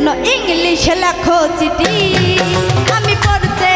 জন্য ইংলিশ লেখো চিঠি আমি পড়তে